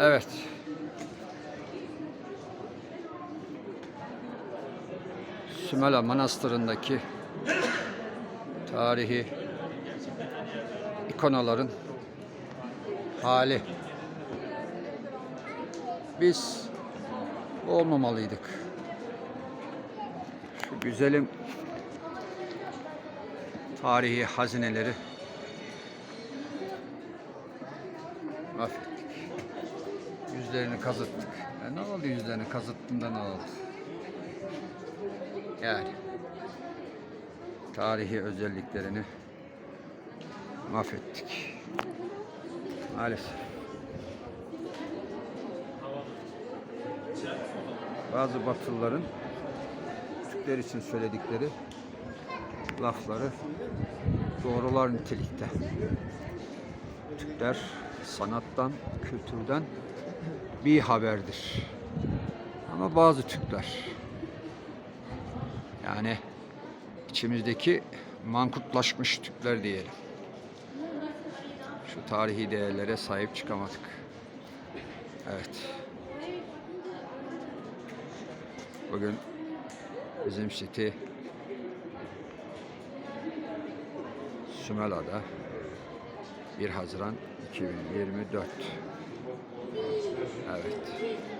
Evet. Sümela Manastırı'ndaki tarihi ikonaların hali. Biz olmamalıydık. Şu güzelim tarihi hazineleri mahvettik. Yüzlerini kazıttık. E ne oldu yüzlerini kazıttığında ne oldu? Yani tarihi özelliklerini mahvettik. Maalesef. Bazı Batılıların Türkler için söyledikleri lafları doğrular nitelikte. Türkler sanattan, kültürden bir haberdir. Ama bazı Türkler yani içimizdeki mankutlaşmış Türkler diyelim. Şu tarihi değerlere sahip çıkamadık. Evet. Bugün bizim site Sümela'da 1 Haziran 2024. Evet.